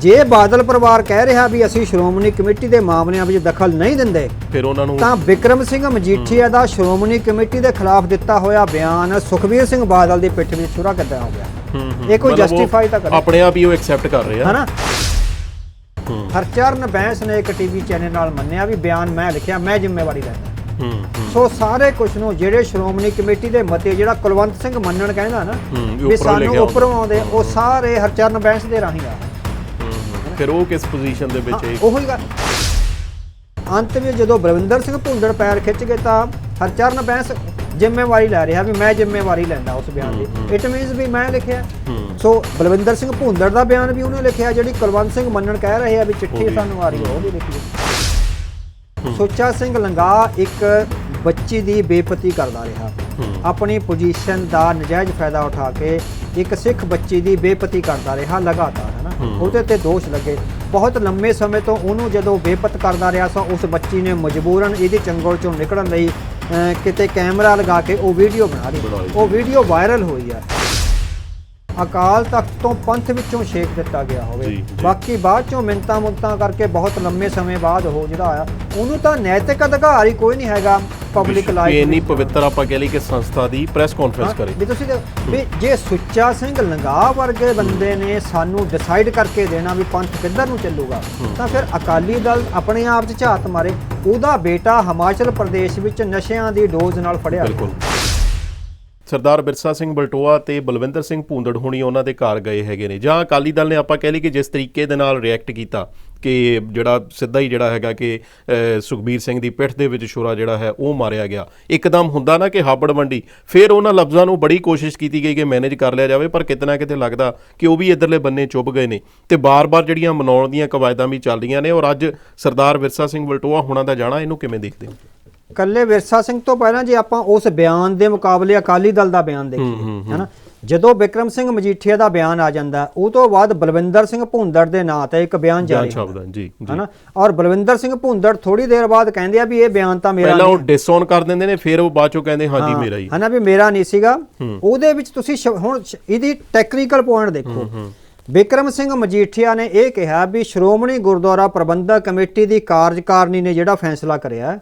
ਜੇ ਬਾਦਲ ਪਰਿਵਾਰ ਕਹਿ ਰਿਹਾ ਵੀ ਅਸੀਂ ਸ਼੍ਰੋਮਣੀ ਕਮੇਟੀ ਦੇ ਮਾਮਲਿਆਂ ਵਿੱਚ ਦਖਲ ਨਹੀਂ ਦਿੰਦੇ ਫਿਰ ਉਹਨਾਂ ਨੂੰ ਤਾਂ ਵਿਕਰਮ ਸਿੰਘ ਮਜੀਠੀਆ ਦਾ ਸ਼੍ਰੋਮਣੀ ਕਮੇਟੀ ਦੇ ਖਿਲਾਫ ਦਿੱਤਾ ਹੋਇਆ ਬਿਆਨ ਸੁਖਬੀਰ ਸਿੰਘ ਬਾਦਲ ਦੀ ਪਿੱਠ ਵਿੱਚ ਛੁਰਾ ਕਿੱਦਾਂ ਹੋ ਗਿਆ। ਇਹ ਕੋਈ justify ਤਾਂ ਕਰੇ। ਆਪਣੇ ਆਪ ਹੀ ਉਹ ਐਕਸੈਪਟ ਕਰ ਰਹੇ। ਆ ਹਨਾ ਹਰਚਰਨ ਬੈਂਸ ਨੇ ਇੱਕ ਟੀਵੀ ਚੈਨਲ ਨਾਲ ਮੰਨਿਆ ਵੀ ਬਿਆਨ ਮੈਂ ਲਿਖਿਆ ਮੈਂ ਜ਼ਿੰਮੇਵਾਰੀ ਲੈਂਦਾ। ਸੋ ਸਾਰੇ ਕੁਝ ਨੂੰ ਜਿਹੜੇ ਸ਼੍ਰੋਮਣੀ ਕਮੇਟੀ ਦੇ ਮਤੇ ਜਿਹੜਾ ਕੁਲਵੰਤ ਸਿੰਘ ਮੰਨਣ ਕਹਿੰਦਾ ਨਾ ਵੀ ਸਾਨੂੰ ਉੱਪਰੋਂ ਆਉਂਦੇ ਉਹ ਸਾਰੇ ਹਰਚਰਨ ਬੈਂਸ ਦੇ ਰਾਹੀਂ ਆ। ਫਿਰ ਉਹ ਕਿਸ ਪੋਜੀਸ਼ਨ ਦੇ ਵਿੱਚ ਹਾਂ, ਉਹੀ ਗੱਲ। ਅੰਤ ਵਿੱਚ ਜਦੋਂ ਬਲਵਿੰਦਰ ਸਿੰਘ ਭੁੰਦੜ ਪੈਰ ਖਿੱਚ ਗਏ ਤਾਂ ਹਰਚਰਨ ਬੈਂਸ ਜ਼ਿੰਮੇਵਾਰੀ ਲੈ ਰਿਹਾ ਵੀ ਮੈਂ ਜ਼ਿੰਮੇਵਾਰੀ ਲੈਂਦਾ ਉਸ ਬਿਆਨ ਦੀ। ਇਟ ਮੀਨਸ ਵੀ ਮੈਂ ਲਿਖਿਆ। ਸੋ ਬਲਵਿੰਦਰ ਸਿੰਘ ਭੁੰਦੜ ਦਾ ਬਿਆਨ ਵੀ ਉਹਨੇ ਲਿਖਿਆ ਜਿਹੜੀ ਕੁਲਵੰਤ ਸਿੰਘ ਮੰਨਣ ਕਹਿ ਰਹੇ ਆ ਵੀ ਚਿੱਠੀ ਸਾਨੂੰ ਆ ਰਹੀ ਹੈ ਉਹ ਵੀ ਲਿਖੀ। ਸੁੱਚਾ ਸਿੰਘ ਲੰਗਾ ਇੱਕ ਬੱਚੀ ਦੀ ਬੇਪਤੀ ਕਰਦਾ ਰਿਹਾ। ਆਪਣੀ ਪੋਜੀਸ਼ਨ ਦਾ ਨਜਾਇਜ਼ ਫਾਇਦਾ ਉਠਾ ਕੇ ਇੱਕ ਸਿੱਖ ਬੱਚੀ ਦੀ ਬੇਪਤੀ ਕਰਦਾ ਰਿਹਾ ਲਗਾਤਾਰ। ਉਹਦੇ ਤੇ ਦੋਸ਼ ਲੱਗੇ। ਬਹੁਤ ਲੰਮੇ ਸਮੇਂ ਤੋਂ ਉਹਨੂੰ ਜਦੋਂ ਬੇਪਤ ਕਰਦਾ ਰਿਹਾ ਸੋ ਉਸ ਬੱਚੀ ਨੇ ਮਜਬੂਰਨ ਇਹਦੀ ਚੰਗਲ ਚੋਂ ਨਿਕਲਣ ਲਈ ਕਿਤੇ ਕੈਮਰਾ ਲਗਾ ਕੇ ਉਹ ਵੀਡੀਓ ਬਣਾ ਲਈ। ਉਹ ਵੀਡੀਓ ਵਾਇਰਲ ਹੋਈ ਆ। ਅਕਾਲ ਤਖਤ ਤੋਂ ਪੰਥ ਵਿੱਚੋਂ ਛੇਕ ਦਿੱਤਾ ਗਿਆ ਹੋਵੇ। ਬਾਕੀ ਬਾਅਦ ਚੋਂ ਮਿੰਤਾਂ ਮੁਕਤਾਂ ਕਰਕੇ ਬਹੁਤ ਲੰਮੇ ਸਮੇਂ ਬਾਅਦ ਉਹ ਜਿਹੜਾ ਆਇਆ ਉਹਨੂੰ ਤਾਂ ਨੈਤਿਕ ਅਧਿਕਾਰ ਹੀ ਕੋਈ ਨਹੀਂ ਹੈਗਾ। ਪਬਲਿਕ ਲਾਈਫ ਇੰਨੀ ਪਵਿੱਤਰ ਆਪਾਂ ਕਹਿ ਲਈ ਕਿ ਸੰਸਥਾ ਦੀ ਪ੍ਰੈਸ ਕਾਨਫਰੰਸ ਕਰੇ। ਵੀ ਤੁਸੀਂ ਵੀ ਜੇ ਸੁੱਚਾ ਸਿੰਘ ਲੰਗਾ ਵਰਗੇ ਬੰਦੇ ਨੇ ਸਾਨੂੰ ਡਿਸਾਈਡ ਕਰਕੇ ਦੇਣਾ ਵੀ ਪੰਥ ਕਿੱਧਰ ਨੂੰ ਚੱਲੂਗਾ ਤਾਂ ਫਿਰ ਅਕਾਲੀ ਦਲ ਆਪਣੇ ਆਪ 'ਚ ਝਾਤ ਮਾਰੇ ਉਹਦਾ ਬੇਟਾ ਹਿਮਾਚਲ ਪ੍ਰਦੇਸ਼ ਵਿੱਚ ਨਸ਼ਿਆਂ ਦੀ ਡੋਜ਼ ਨਾਲ ਫੜਿਆ। ਬਿਲਕੁਲ। ਸਰਦਾਰ ਬਿਰਸਾ ਸਿੰਘ ਬਲਟੋਆ ਤੇ ਬਲਵਿੰਦਰ ਸਿੰਘ ਭੂੰਦੜ ਹੁਣੀ ਉਹਨਾਂ ਦੇ ਘਰ ਗਏ ਹੈਗੇ ਨੇ। ਜਾਂ ਅਕਾਲੀ ਦਲ ਨੇ ਆਪਾਂ ਕਹਿ ਲਈ ਕਿ ਜਿਸ ਤਰੀਕੇ ਦੇ ਨਾਲ ਰਿਐਕਟ ਕੀਤਾ ਕਿ ਜਿਹੜਾ ਸਿੱਧਾ ਹੀ ਜਿਹੜਾ ਹੈਗਾ ਕਿ ਸੁਖਬੀਰ ਸਿੰਘ ਦੀ ਪਿੱਠ ਦੇ ਵਿੱਚ ਛੁਰਾ ਜਿਹੜਾ ਹੈ ਉਹ ਮਾਰਿਆ ਗਿਆ। ਇੱਕਦਮ ਹੁੰਦਾ ਨਾ ਕਿ ਹਾਬੜ ਮੰਡੀ ਫਿਰ ਉਹਨਾਂ ਲਫ਼ਜ਼ਾਂ ਨੂੰ ਬੜੀ ਕੋਸ਼ਿਸ਼ ਕੀਤੀ ਗਈ ਕਿ ਮੈਨੇਜ ਕਰ ਲਿਆ ਜਾਵੇ ਪਰ ਕਿਤੇ ਨਾ ਕਿਤੇ ਲੱਗਦਾ ਕਿ ਉਹ ਵੀ ਇਧਰਲੇ ਬੰਨੇ ਚੁੱਭ ਗਏ ਨੇ। ਤੇ ਬਾਰ-ਬਾਰ ਜਿਹੜੀਆਂ ਮਨਾਉਣ ਦੀਆਂ ਕਵਾਇਦਾਂ ਵੀ ਚੱਲ ਰਹੀਆਂ ਨੇ ਔਰ ਅੱਜ ਸਰਦਾਰ ਬਿਰਸਾ ਸਿੰਘ ਬਲਟੋਆ ਹੁਣਾਂ ਦਾ ਜਾਣਾ ਇਹਨੂੰ ਕਿਵੇਂ ਦੇਖਦੇ ਹੋ? ਕੱਲੇ ਵਿਰਸਾ ਸਿੰਘ ਤੋਂ ਪਹਿਲਾਂ ਜੇ ਆਪਾਂ ਉਸ ਬਿਆਨ ਦੇ ਮੁਕਾਬਲੇ ਅਕਾਲੀ ਦਲ ਦਾ ਬਿਆਨ ਦੇਖੀਏ ਹੈਨਾ ਜਦੋਂ ਵਿਕਰਮ ਸਿੰਘ ਮਜੀਠੀਆ ਦਾ ਬਿਆਨ ਆ ਜਾਂਦਾ ਉਹ ਤੋਂ ਬਾਅਦ ਬਲਵਿੰਦਰ ਸਿੰਘ ਭੁੰਦੜ ਦੇ ਨਾਂ ਤੇ ਇੱਕ ਬਿਆਨ ਜਾਰੀ ਸ਼ਬਦ ਜੀ ਜੀ। ਹੈਨਾ ਔਰ ਬਲਵਿੰਦਰ ਸਿੰਘ ਭੁੰਦੜ ਥੋੜੀ ਦੇਰ ਬਾਅਦ ਕਹਿੰਦੇ ਆ ਵੀ ਇਹ ਬਿਆਨ ਤਾਂ ਮੇਰਾ ਪਹਿਲਾਂ ਉਹ ਡਿਸਓਨ ਕਰ ਦਿੰਦੇ ਨੇ ਫਿਰ ਉਹ ਬਾਅਦ ਚੋਂ ਕਹਿੰਦੇ ਹਾਂਜੀ ਮੇਰਾ ਹੀ ਹਨਾ ਵੀ ਮੇਰਾ ਨਹੀਂ ਸੀਗਾ। ਉਹਦੇ ਵਿੱਚ ਤੁਸੀਂ ਹੁਣ ਇਹਦੀ ਟੈਕਨੀਕਲ ਪੁਆਇੰਟ ਦੇਖੋ। ਵਿਕਰਮ ਸਿੰਘ ਮਜੀਠੀਆ ਨੇ ਇਹ ਕਿਹਾ ਵੀ ਸ਼੍ਰੋਮਣੀ ਗੁਰਦੁਆਰਾ ਪ੍ਰਬੰਧਕ ਕਮੇਟੀ ਦੀ ਕਾਰਜਕਾਰਨੀ ਨੇ ਜਿਹੜਾ ਫੈਸਲਾ ਕਰਿਆ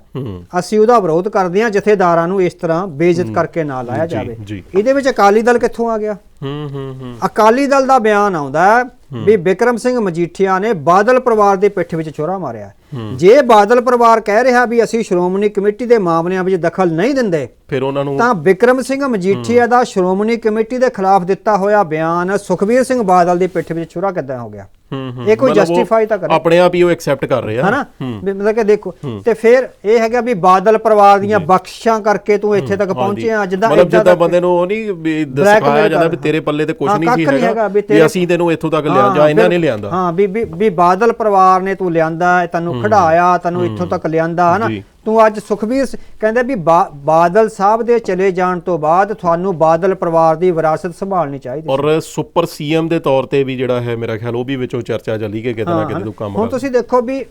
ਅਸੀਂ ਉਹਦਾ ਵਿਰੋਧ ਕਰਦੇ ਹਾਂ ਜਥੇਦਾਰਾਂ ਨੂੰ ਇਸ ਤਰ੍ਹਾਂ ਬੇਇੱਜ਼ਤ ਕਰਕੇ ਨਾ ਲਾਇਆ ਜਾਵੇ। ਇਹਦੇ ਵਿੱਚ ਅਕਾਲੀ ਦਲ ਕਿੱਥੋਂ ਆ ਗਿਆ? ਹੂੰ ਹੂੰ ਹੂੰ। ਅਕਾਲੀ ਦਲ ਦਾ ਬਿਆਨ ਆਉਂਦਾ ਵੀ ਵਿਕਰਮ ਸਿੰਘ ਮਜੀਠੀਆ ਨੇ ਬਾਦਲ ਪਰਿਵਾਰ ਦੇ ਪਿੱਠ ਵਿੱਚ ਛੁਰਾ ਮਾਰਿਆ ਜੇ ਬਾਦਲ ਪਰਿਵਾਰ ਕਹਿ ਰਿਹਾ ਵੀ ਅਸੀਂ ਸ਼੍ਰੋਮਣੀ ਕਮੇਟੀ ਦੇ ਮਾਮਲਿਆਂ ਵਿੱਚ ਦਖਲ ਨਹੀਂ ਦਿੰਦੇ ਫਿਰ ਉਹਨਾਂ ਨੂੰ ਤਾਂ ਵਿਕਰਮ ਸਿੰਘ ਮਜੀਠੀਆ ਦਾ ਸ਼੍ਰੋਮਣੀ ਕਮੇਟੀ ਦੇ ਖਿਲਾਫ ਦਿੱਤਾ ਹੋਇਆ ਬਿਆਨ ਸੁਖਬੀਰ ਸਿੰਘ ਬਾਦਲ ਦੀ ਪਿੱਠ ਵਿੱਚ ਛੁਰਾ ਕਿੱਦਾਂ ਹੋ ਗਿਆ? ਇਹ ਕੋਈ justify ਤਾਂ ਕਰੇ। ਆਪਣੇ ਆਪ ਹੀ ਉਹ ਐਕਸੈਪਟ ਕਰ ਰਹੇ ਆ। ਹਨਾ? ਮਤਲਬ ਕਿ ਦੇਖੋ ਤੇ ਫਿਰ ਇਹ ਹੈਗਾ ਵੀ ਬਾਦਲ ਪਰਿਵਾਰ ਦੀਆਂ ਬਖਸ਼ਾਂ ਕਰਕੇ ਤੂੰ ਇੱਥੇ ਤੱਕ ਪਹੁੰਚੇ ਆ ਜਿੱਦਾਂ ਮਤਲਬ ਜਿੱਦਾਂ ਬੰਦੇ ਨੂੰ ਉਹ ਨਹੀਂ ਦਿਖਾਇਆ ਜਾਂਦਾ ਵੀ ਤੇਰੇ ਪੱਲੇ ਤੇ ਕੁਝ ਨਹੀਂ ਸੀ ਹੈਗਾ ਵੀ ਅਸੀਂ ਤੈਨੂੰ ਇੱਥੋਂ ਤੱਕ ਲਿਆ ਜਾਂ ਇਹਨਾਂ ਨੇ ਲਿਆਂਦਾ। ਹਾਂ ਵੀ ਵੀ ਬਾਦਲ ਪਰਿਵਾਰ ਨੇ ਤੂੰ ਲਿਆਂਦਾ ਤੈਨੂੰ ਖੜਾਇਆ ਤੈਨੂੰ ਇੱਥੋਂ ਤੱਕ ਲਿਆਂਦਾ ਹਨਾ। ਤੂੰ ਅੱਜ ਸੁਖਬੀਰ ਕਹਿੰਦੇ ਵੀ ਬਾਦਲ ਸਾਹਿਬ ਦੇ ਚਲੇ ਜਾਣ ਤੋਂ ਬਾਅਦ ਤੁਹਾਨੂੰ ਬਾਦਲ ਪਰਿਵਾਰ ਦੀ ਵਿਰਾਸਤ ਸੰਭਾਲਣੀ ਚਾਹੀਦੀ ਔਰ ਸੁਪਰ ਸੀਐਮ ਦੇ ਤੌਰ ਤੇ ਵੀ ਜਿਹੜਾ ਹੈ ਮੇਰਾ ਖਿਆਲ ਉਹ ਵੀ ਵਿੱਚੋਂ ਚਰਚਾ ਚੱਲੀ ਕਿ ਕਿਤੇ ਨਾ ਕਿਤੇ ਤੂੰ ਕੰਮ ਹੁਣ ਤੁਸੀਂ ਦੇਖੋ ਵੀ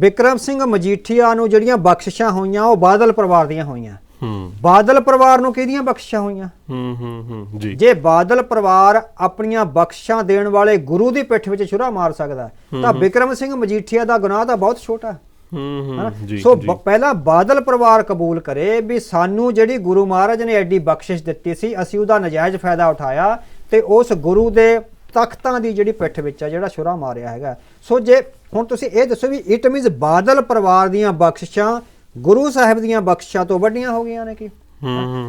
ਵਿਕਰਮ ਸਿੰਘ ਮਜੀਠੀਆ ਨੂੰ ਜਿਹੜੀਆਂ ਬਖਸ਼ਿਸ਼ਾਂ ਹੋਈਆਂ ਉਹ ਬਾਦਲ ਪਰਿਵਾਰ ਦੀਆਂ ਹੋਈਆਂ। ਹੂੰ। ਬਾਦਲ ਪਰਿਵਾਰ ਨੂੰ ਕਿਹਦੀਆਂ ਬਖਸ਼ਿਸ਼ਾਂ ਹੋਈਆਂ? ਹੂੰ ਹੂੰ ਹੂੰ ਜੀ। ਜੇ ਬਾਦਲ ਪਰਿਵਾਰ ਆਪਣੀਆਂ ਬਖਸ਼ਾਂ ਦੇਣ ਵਾਲੇ ਗੁਰੂ ਦੀ ਪਿੱਠ ਵਿੱਚ ਛੁਰਾ ਮਾਰ ਸਕਦਾ ਤਾਂ ਵਿਕਰਮ ਸਿੰਘ ਮਜੀਠੀਆ ਦਾ ਗੁਨਾਹ ਤਾਂ ਬਹੁਤ ਛੋਟਾ। ਹੈ ਹੂੰ ਸੋ ਪਹਿਲਾਂ ਬਾਦਲ ਪਰਿਵਾਰ ਕਬੂਲ ਕਰੇ ਵੀ ਸਾਨੂੰ ਜਿਹੜੀ ਗੁਰੂ ਮਹਾਰਾਜ ਨੇ ਐਡੀ ਬਖਸ਼ਿਸ਼ ਦਿੱਤੀ ਸੀ ਅਸੀਂ ਉਹਦਾ ਨਜਾਇਜ਼ ਫਾਇਦਾ ਉਠਾਇਆ ਤੇ ਉਸ ਗੁਰੂ ਦੇ ਤਖਤਾਂ ਦੀ ਜਿਹੜੀ ਪਿੱਠ ਵਿੱਚ ਆ ਜਿਹੜਾ ਛੁਰਾ ਮਾਰਿਆ ਹੈਗਾ। ਸੋ ਜੇ ਹੁਣ ਤੁਸੀਂ ਇਹ ਦੱਸੋ ਵੀ ਇਟ ਮੀਨਸ ਬਾਦਲ ਪਰਿਵਾਰ ਦੀਆਂ ਬਖਸ਼ਿਸ਼ਾਂ ਗੁਰੂ ਸਾਹਿਬ ਦੀਆਂ ਬਖਸ਼ਿਸ਼ਾਂ ਤੋਂ ਵੱਡੀਆਂ ਹੋ ਗਈਆਂ ਨੇ ਕੀ?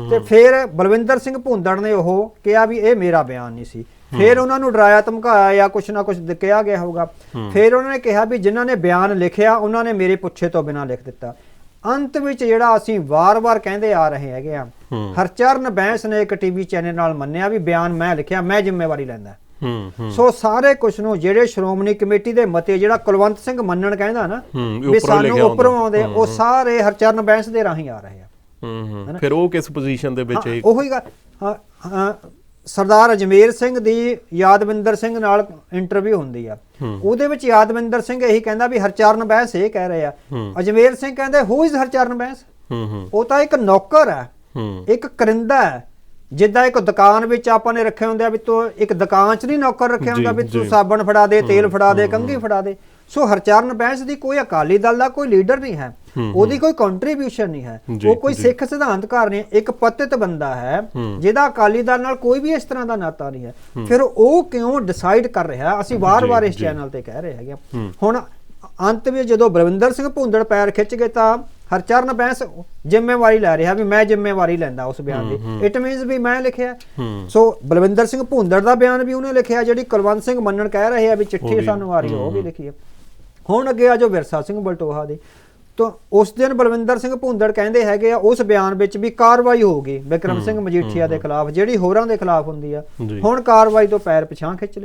ਤੇ ਫਿਰ ਬਲਵਿੰਦਰ ਸਿੰਘ ਭੁੰਦੜ ਨੇ ਉਹ ਕਿਹਾ ਵੀ ਇਹ ਮੇਰਾ ਬਿਆਨ ਨਹੀਂ ਸੀ। ਫਿਰ ਉਹਨਾਂ ਨੂੰ ਡਰਾਇਆ ਧਮਕਾਇਆ ਜਾਂ ਕੁਛ ਨਾ ਕੁਛ ਕਿਹਾ ਗਿਆ ਹੋਊਗਾ। ਫਿਰ ਉਹਨਾਂ ਨੇ ਕਿਹਾ ਵੀ ਜਿਨ੍ਹਾਂ ਨੇ ਬਿਆਨ ਲਿਖਿਆ ਉਹਨਾਂ ਨੇ ਮੇਰੇ ਪੁੱਛੇ ਤੋਂ ਬਿਨਾਂ ਲਿਖ ਦਿੱਤਾ। ਅੰਤ ਵਿੱਚ ਜਿਹੜਾ ਅਸੀਂ ਵਾਰ-ਵਾਰ ਕਹਿੰਦੇ ਆ ਰਹੇ ਹੈਗੇ ਆ। ਹਰਚਰਨ ਬੈਂਸ ਨੇ ਇੱਕ ਟੀਵੀ ਚੈਨਲ ਨਾਲ ਮੰਨਿਆ ਵੀ ਬਿਆਨ ਮੈਂ ਲਿਖਿਆ ਮੈਂ ਜ਼ਿੰਮੇਵਾਰੀ ਲੈਂਦਾ। ਹੂੰ ਹੂੰ। ਸੋ ਸਾਰੇ ਕੁਛ ਨੂੰ ਜਿਹੜੇ ਸ਼੍ਰੋਮਣੀ ਕਮੇਟੀ ਦੇ ਮਤੇ ਜਿਹੜਾ ਕੁਲਵੰਤ ਸਿੰਘ ਮੰਨਣ ਕਹਿੰਦਾ ਨਾ ਵੀ ਸਾਨੂੰ। ਉੱਪਰੋਂ ਆਉਂਦੇ ਉਹ ਸਾਰੇ ਹਰਚਰਨ ਬੈਂਸ ਦੇ ਰਾਹੀਂ ਆ ਰਹੇ ਆ। ਹੂੰ ਹੂੰ। ਫਿਰ ਉਹ ਕਿਸ ਪੋਜੀਸ਼ਨ ਦੇ ਵਿੱਚ ਹਾਂ, ਉਹੀ ਗੱਲ। ਸਰਦਾਰ ਅਜਮੇਰ ਸਿੰਘ ਦੀ ਯਾਦਵਿੰਦਰ ਸਿੰਘ ਨਾਲ ਇੰਟਰਵਿਊ ਹੁੰਦੀ ਆ। ਉਹਦੇ ਵਿੱਚ ਯਾਦਵਿੰਦਰ ਸਿੰਘ ਇਹੀ ਕਹਿੰਦਾ ਵੀ ਹਰਚਰਨ ਬੈਂਸ ਇਹ ਕਹਿ ਰਹੇ ਆ। ਅਜਮੇਰ ਸਿੰਘ ਕਹਿੰਦੇ ਹੂ ਇਜ਼ ਹਰਚਰਨ ਬੈਂਸ? ਉਹ ਤਾਂ ਇੱਕ ਨੌਕਰ ਹੈ। ਇੱਕ ਕਰਿੰਦਾ ਹੈ। ਜਿੱਦਾਂ ਇੱਕ ਦੁਕਾਨ ਵਿੱਚ ਆਪਾਂ ਨੇ ਰੱਖੇ ਹੁੰਦੇ ਆ ਵੀ ਤੂੰ ਇੱਕ ਦੁਕਾਨ 'ਚ ਨਹੀਂ ਨੌਕਰ ਰੱਖਿਆ ਹੁੰਦਾ ਵੀ ਤੂੰ। ਸਾਬਣ ਫੜਾ ਦੇ ਤੇਲ ਫੜਾ ਦੇ ਕੰਘੀ ਫੜਾ ਦੇ। ਸੋ ਹਰਚਰਨ ਬੈਂਸ ਦੀ ਕੋਈ ਅਕਾਲੀ ਦਲ ਦਾ ਕੋਈ ਲੀਡਰ ਨਹੀਂ ਹੈ। ਉਹਦੀ ਕੋਈ ਕੰਟਰੀਬਿਊਸ਼ਨ ਨਹੀਂ ਹੈ। ਉਹ ਕੋਈ। ਸਿੱਖ ਸਿਧਾਂਤਕਾਰ ਨਹੀਂ ਇੱਕ ਪਤਿਤ ਬੰਦਾ ਹੈ ਜਿਹਦਾ ਅਕਾਲੀ ਦਲ ਨਾਲ ਕੋਈ ਵੀ ਇਸ ਤਰ੍ਹਾਂ ਦਾ ਨਾਤਾ ਨਹੀਂ ਹੈ। ਫਿਰ ਉਹ ਕਿਉਂ ਡਿਸਾਈਡ ਕਰ ਰਿਹਾ? ਅਸੀਂ ਵਾਰ-ਵਾਰ ਇਸ। ਚੈਨਲ ਤੇ ਕਹਿ ਰਹੇ ਹੈਗੇ। ਹੁਣ ਅੰਤ ਵਿੱਚ ਜਦੋਂ ਬਲਵਿੰਦਰ ਸਿੰਘ ਭੁੰਦੜ ਪੈਰ ਖਿੱਚ ਗਏ ਤਾਂ ਹਰਚਰਨ ਬੈਂਸ ਜ਼ਿੰਮੇਵਾਰੀ ਲੈ ਰਿਹਾ ਵੀ ਮੈਂ ਜ਼ਿੰਮੇਵਾਰੀ ਲੈਂਦਾ ਉਸ ਬਿਆਨ ਦੀ। ਇਟ ਮੀਨਸ ਵੀ ਮੈਂ ਲਿਖਿਆ। ਸੋ ਬਲਵਿੰਦਰ ਸਿੰਘ ਭੁੰਦੜ ਦਾ ਬਿਆਨ ਵੀ ਉਹਨੇ ਲਿਖਿਆ ਜਿਹੜੀ ਕੁਲਵੰਤ ਸਿੰਘ ਮੰਨਣ ਕਹਿ ਰਹੇ ਆ ਵੀ ਚਿੱਠੀ ਸਾਨੂੰ ਆ ਰਹੀ ਹੈ ਉਹ ਵੀ ਲਿਖੀ ਹੈ। ਹੁਣ ਅੱਗੇ ਆ ਜੋ ਵਿਰਸਾ ਸਿੰਘ ਬਲਟੋਹਾ ਦੀ। ਤਾਂ ਉਸ ਦਿਨ ਬਲਵਿੰਦਰ ਸਿੰਘ ਭੁੰਦੜ ਕਹਿੰਦੇ ਹੈਗੇ ਆ ਉਸ ਬਿਆਨ ਵਿੱਚ ਵੀ ਕਾਰਵਾਈ ਹੋਊਗੀ ਵਿਕਰਮ ਸਿੰਘ ਮਜੀਠੀਆ ਦੇ ਖਿਲਾਫ ਜਿਹੜੀ ਹੋਰਾਂ ਦੇ ਖਿਲਾਫ ਹੁੰਦੀ ਆ। ਹੁਣ ਕਾਰਵਾਈ ਤੋਂ ਪੈਰ ਪਿਛਾਂ ਖਿੱਚ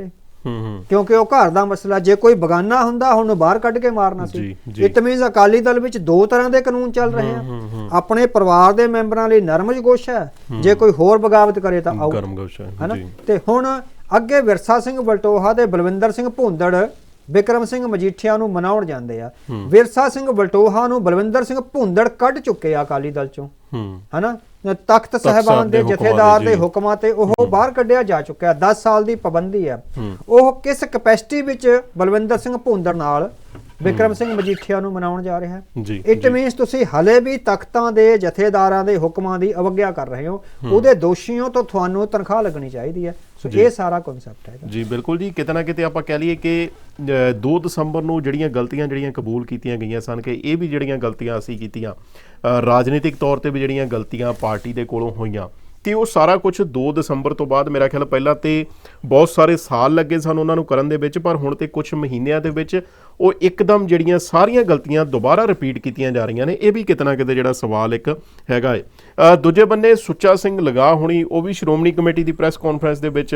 ਹੂੰ ਕਿਉਂਕਿ ਉਹ ਘਰ ਦਾ ਮਸਲਾ ਜੇ ਕੋਈ ਬਗਾਨਾ ਹੁੰਦਾ ਹੁਣ ਬਾਹਰ ਕੱਢ ਕੇ ਮਾਰਨਾ ਸੀ। ਇਟ ਮੀਨਸ ਅਕਾਲੀ ਦਲ ਵਿੱਚ ਦੋ ਤਰ੍ਹਾਂ ਦੇ ਕਾਨੂੰਨ ਚੱਲ ਰਹੇ ਆ। ਆਪਣੇ ਪਰਿਵਾਰ ਦੇ ਮੈਂਬਰਾਂ ਲਈ ਨਰਮ ਜਗੋਸ਼ ਹੈ। ਜੇ ਕੋਈ ਹੋਰ ਬਗਾਵਤ ਕਰੇ ਤਾਂ ਆਊ ਗਰਮ ਗੋਸ਼ਾ ਤੇ ਹੁਣ ਅੱਗੇ ਵਿਰਸਾ ਸਿੰਘ ਬਲਟੋਹਾ ਤੇ ਬਲਵਿੰਦਰ ਸਿੰਘ ਭੁੰਦੜ ਵਿਕਰਮ ਸਿੰਘ ਮਜੀਠੀਆ ਨੂੰ ਮਨਾਉਣ ਜਾਂਦੇ ਆ। ਵਿਰਸਾ ਸਿੰਘ ਬਲਟੋਹਾ ਨੂੰ ਬਲਵਿੰਦਰ ਸਿੰਘ ਭੁੰਦੜ ਕੱਢ ਚੁੱਕੇ ਆ ਅਕਾਲੀ ਦਲ ਚੋਂ। ਹਨਾ? ਤਖਤ ਸਾਹਿਬਾਨ ਸਾਹਿਬ ਦੇ ਜਥੇਦਾਰ ਦੇ। ਹੁਕਮਾਂ ਤੇ ਉਹ ਬਾਹਰ ਕੱਢਿਆ ਜਾ ਚੁੱਕਿਆ 10 ਸਾਲ ਦੀ ਪਾਬੰਦੀ ਹੈ। ਉਹ ਕਿਸ ਕਪੈਸਿਟੀ ਵਿੱਚ ਬਲਵਿੰਦਰ ਸਿੰਘ ਭੁੰਦੜ ਨਾਲ ਵਿਕਰਮ ਸਿੰਘ ਮਜੀਠੀਆ ਨੂੰ ਮਨਾਉਣ ਜਾ ਰਿਹਾ? ਹੈ ਇਟ ਮੀਨਸ ਤੁਸੀਂ ਹਲੇ ਵੀ ਤਖਤਾਂ ਦੇ ਜਥੇਦਾਰਾਂ ਦੇ ਹੁਕਮਾਂ ਦੀ ਅਵਗਿਆ ਕਰ ਰਹੇ ਹੋ। ਉਹਦੇ ਦੋਸ਼ੀਆਂ ਤੋਂ ਤੁਹਾਨੂੰ ਤਨਖਾਹ ਲੱਗਣੀ ਚਾਹੀਦੀ ਹੈ। ਸੋ ਇਹ ਸਾਰਾ ਕਨਸੈਪਟ ਹੈਗਾ। ਜੀ ਬਿਲਕੁਲ ਜੀ। ਕਿਤੇ ਨਾ ਕਿਤੇ ਆਪਾਂ ਕਹਿ ਲਈਏ ਕਿ ਅ, 2 ਦਸੰਬਰ ਨੂੰ ਜਿਹੜੀਆਂ ਗਲਤੀਆਂ ਜਿਹੜੀਆਂ ਕਬੂਲ ਕੀਤੀਆਂ ਗਈਆਂ ਸਨ ਕਿ ਇਹ ਵੀ ਜਿਹੜੀਆਂ ਗਲਤੀਆਂ ਅਸੀਂ ਕੀਤੀਆਂ ਰਾਜਨੀਤਿਕ ਤੌਰ ਤੇ ਵੀ ਜਿਹੜੀਆਂ ਗਲਤੀਆਂ ਪਾਰਟੀ ਦੇ ਕੋਲੋਂ ਹੋਈਆਂ ਕਿ ਉਹ ਸਾਰਾ ਕੁਝ 2 ਦਸੰਬਰ ਤੋਂ ਬਾਅਦ ਮੇਰਾ ਖਿਆਲ ਪਹਿਲਾਂ ਤੇ ਬਹੁਤ ਸਾਰੇ ਸਾਲ ਲੱਗੇ ਸਾਨੂੰ ਉਹਨਾਂ ਨੂੰ ਕਰਨ ਦੇ ਵਿੱਚ, ਪਰ ਹੁਣ ਤੇ ਕੁਝ ਮਹੀਨਿਆਂ ਦੇ ਵਿੱਚ ਉਹ ਇੱਕਦਮ ਜਿਹੜੀਆਂ ਸਾਰੀਆਂ ਗਲਤੀਆਂ ਦੁਬਾਰਾ ਰਿਪੀਟ ਕੀਤੀਆਂ ਜਾ ਰਹੀਆਂ ਨੇ, ਇਹ ਵੀ ਕਿਤੇ ਨਾ ਕਿਤੇ ਜਿਹੜਾ ਸਵਾਲ ਇੱਕ ਹੈਗਾ ਹੈ ਦੂਜੇ ਬੰਨੇ ਸੁੱਚਾ ਸਿੰਘ ਲਗਾ ਹੋਣੀ, ਉਹ ਵੀ ਸ਼੍ਰੋਮਣੀ ਕਮੇਟੀ ਦੀ ਪ੍ਰੈਸ ਕਾਨਫਰੰਸ ਦੇ ਵਿੱਚ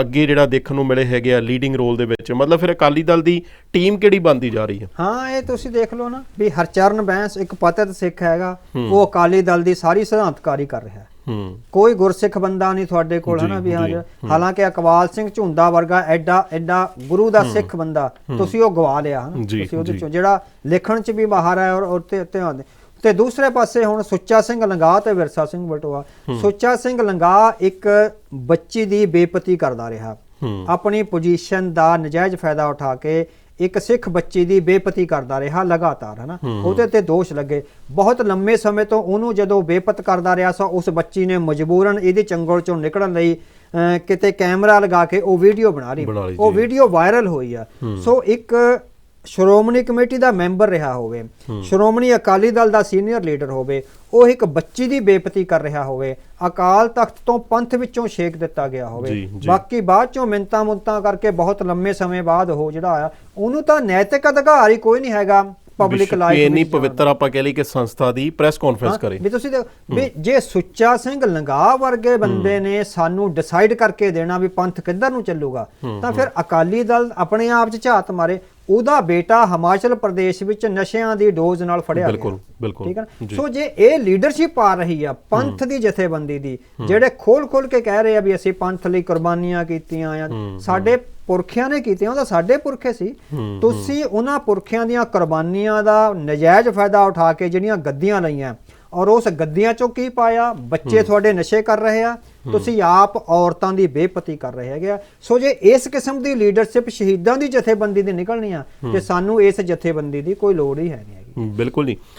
ਅੱਗੇ ਜਿਹੜਾ ਦੇਖਣ ਨੂੰ ਮਿਲੇ ਹੈਗੇ ਆ ਲੀਡਿੰਗ ਰੋਲ ਦੇ ਵਿੱਚ। ਮਤਲਬ ਫਿਰ ਅਕਾਲੀ ਦਲ ਦੀ ਟੀਮ ਕਿਹੜੀ ਬਣਦੀ ਜਾ ਰਹੀ ਹੈ? ਹਾਂ, ਇਹ ਤੁਸੀਂ ਦੇਖ ਲਓ ਨਾ ਵੀ ਹਰਚਰਨ ਬੈਂਸ ਇੱਕ ਪਤਿਤ ਸਿੱਖ ਹੈਗਾ, ਉਹ ਅਕਾਲੀ ਦਲ ਦੀ ਸਾਰੀ ਸਿਧਾਂਤਕਾਰੀ ਕਰ ਰਿਹਾ ਹੈ। ਕੋਈ ਗੁਰਸਿੱਖ ਬੰਦਾ ਨਹੀਂ ਤੁਹਾਡੇ ਕੋਲ ਹਨਾ ਵੀ ਹਾਂ ਹਾਲਾਂਕਿ ਅਕਵਾਲ ਸਿੰਘ ਝੁੰਦਾ ਵਰਗਾ ਐਡਾ ਐਡਾ ਗੁਰੂ ਦਾ ਸਿੱਖ ਬੰਦਾ ਤੁਸੀਂ ਉਹ ਗਵਾ ਲਿਆ ਹਨਾ? ਤੁਸੀਂ ਉਹਦੇ। ਚੋਂ ਜਿਹੜਾ ਲਿਖਣ ਚ ਵੀ ਮਾਹਰ ਹੈ ਔਰ ਉੱਤੇ ਉੱਤੇ ਆਉਂਦੇ। ਤੇ ਦੂਸਰੇ ਪਾਸੇ ਹੁਣ ਸੁੱਚਾ ਸਿੰਘ ਲੰਗਾ ਤੇ ਵਿਰਸਾ ਸਿੰਘ ਬਟੋਆ। ਸੁੱਚਾ ਸਿੰਘ ਲੰਗਾ ਇੱਕ ਬੱਚੀ ਦੀ ਬੇਪਤੀ ਕਰਦਾ ਰਿਹਾ। ਆਪਣੀ ਪੋਜੀਸ਼ਨ ਦਾ ਨਜਾਇਜ਼ ਫਾਇਦਾ ਉਠਾ ਕੇ ਇੱਕ ਸਿੱਖ ਬੱਚੀ ਦੀ ਬੇਪਤੀ ਕਰਦਾ ਰਿਹਾ ਲਗਾਤਾਰ ਹਨਾ? ਉਹਦੇ ਤੇ ਦੋਸ਼ ਲੱਗੇ। ਬਹੁਤ ਲੰਮੇ ਸਮੇਂ ਤੋਂ ਉਹਨੂੰ ਜਦੋਂ ਬੇਪਤ ਕਰਦਾ ਰਿਹਾ ਸੋ ਉਸ ਬੱਚੀ ਨੇ ਮਜਬੂਰਨ ਇਹਦੀ ਚੰਗਲ ਚੋਂ ਨਿਕਲਣ ਲਈ ਕਿਤੇ ਕੈਮਰਾ ਲਗਾ ਕੇ ਉਹ ਵੀਡੀਓ ਬਣਾ ਲਈ, ਉਹ। ਵੀਡੀਓ ਵਾਇਰਲ ਹੋਈ ਆ। ਸੋ ਇੱਕ ਸ਼੍ਰੋਮਣੀ ਕਮੇਟੀ ਦਾ ਮੈਂਬਰ ਰਿਹਾ ਹੋਵੇ ਸ਼੍ਰੋਮਣੀ ਅਕਾਲੀ ਦਲ ਦਾ ਸੀਨੀਅਰ ਲੀਡਰ ਹੋਵੇ ਉਹ ਇੱਕ ਬੱਚੀ ਦੀ ਬੇਪਤੀ ਕਰ ਰਿਹਾ ਹੋਵੇ ਅਕਾਲ ਤਖਤ ਤੋਂ ਪੰਥ ਵਿੱਚੋਂ ਛੇਕ ਦਿੱਤਾ ਗਿਆ ਹੋਵੇ। ਬਾਕੀ ਬਾਅਦ ਚੋਂ ਮਿੰਤਾ ਮੁੰਤਾ ਕਰਕੇ ਬਹੁਤ ਲੰਮੇ ਸਮੇਂ ਬਾਅਦ ਉਹ ਜਿਹੜਾ ਆਇਆ ਉਹਨੂੰ ਤਾਂ ਨੈਤਿਕ ਅਧਿਕਾਰ ਹੀ ਕੋਈ ਨਹੀਂ ਹੈਗਾ ਪਬਲਿਕ ਲਾਈਫ ਵੀ ਇੰਨੀ ਪਵਿੱਤਰ ਆਪਾਂ ਕਹਿ ਲਈ ਕਿ ਸੰਸਥਾ ਦੀ ਪ੍ਰੈਸ ਕਾਨਫਰੰਸ ਕਰੇ। ਵੀ ਤੁਸੀਂ ਵੀ ਜੇ ਸੁੱਚਾ ਸਿੰਘ ਲੰਗਾ ਵਰਗੇ ਬੰਦੇ ਨੇ ਸਾਨੂੰ ਡਿਸਾਈਡ ਕਰਕੇ ਦੇਣਾ ਵੀ ਪੰਥ ਕਿੱਧਰ ਨੂੰ ਚੱਲੂਗਾ ਤਾਂ ਫਿਰ ਅਕਾਲੀ ਦਲ ਆਪਣੇ ਆਪ 'ਚ ਝਾਤ ਮਾਰੇ ਉਹਦਾ ਬੇਟਾ ਹਿਮਾਚਲ ਪ੍ਰਦੇਸ਼ ਵਿੱਚ ਨਸ਼ਿਆਂ ਦੀ ਡੋਜ਼ ਨਾਲ ਫੜਿਆ ਗਿਆ। ਬਿਲਕੁਲ, ਬਿਲਕੁਲ, ਠੀਕ ਹੈ। ਸੋ ਜੇ ਇਹ ਲੀਡਰਸ਼ਿਪ ਆ ਰਹੀ ਆ ਪੰਥ ਦੀ ਜਥੇਬੰਦੀ ਦੀ ਜਿਹੜੇ ਖੋਲ ਖੋਲ ਕੇ ਕਹਿ ਰਹੇ ਆ ਵੀ ਅਸੀਂ ਪੰਥ ਲਈ ਕੁਰਬਾਨੀਆਂ ਕੀਤੀਆਂ ਆ ਸਾਡੇ ਪੁਰਖਿਆਂ ਨੇ ਕੀਤੀਆਂ ਉਹ ਤਾਂ ਸਾਡੇ ਪੁਰਖੇ ਸੀ। ਤੁਸੀਂ ਉਹਨਾਂ ਪੁਰਖਿਆਂ ਦੀਆਂ ਕੁਰਬਾਨੀਆਂ ਦਾ ਨਜਾਇਜ਼ ਫਾਇਦਾ ਉਠਾ ਕੇ ਜਿਹੜੀਆਂ ਗੱਦੀਆਂ ਲਈਆਂ ਔਰ ਉਸ ਗੱਦੀਆਂ ਚੋਂ ਕੀ ਪਾਇਆ? ਬੱਚੇ ਤੁਹਾਡੇ ਨਸ਼ੇ ਕਰ ਰਹੇ ਆ। ਤੁਸੀਂ ਆਪ ਔਰਤਾਂ ਦੀ ਬੇਪਤੀ ਕਰ ਰਹੇ ਹੈਗੇ ਆ। ਸੋ ਜੇ ਇਸ ਕਿਸਮ ਦੀ ਲੀਡਰਸ਼ਿਪ ਸ਼ਹੀਦਾਂ ਦੀ ਜਥੇਬੰਦੀ ਦੀ ਨਿਕਲਣੀ ਆ ਤੇ ਸਾਨੂੰ ਇਸ ਜਥੇਬੰਦੀ ਦੀ ਕੋਈ ਲੋੜ ਹੀ ਹੈ ਨਹੀਂ ਹੈਗੀ। ਬਿਲਕੁਲ ਨਹੀਂ।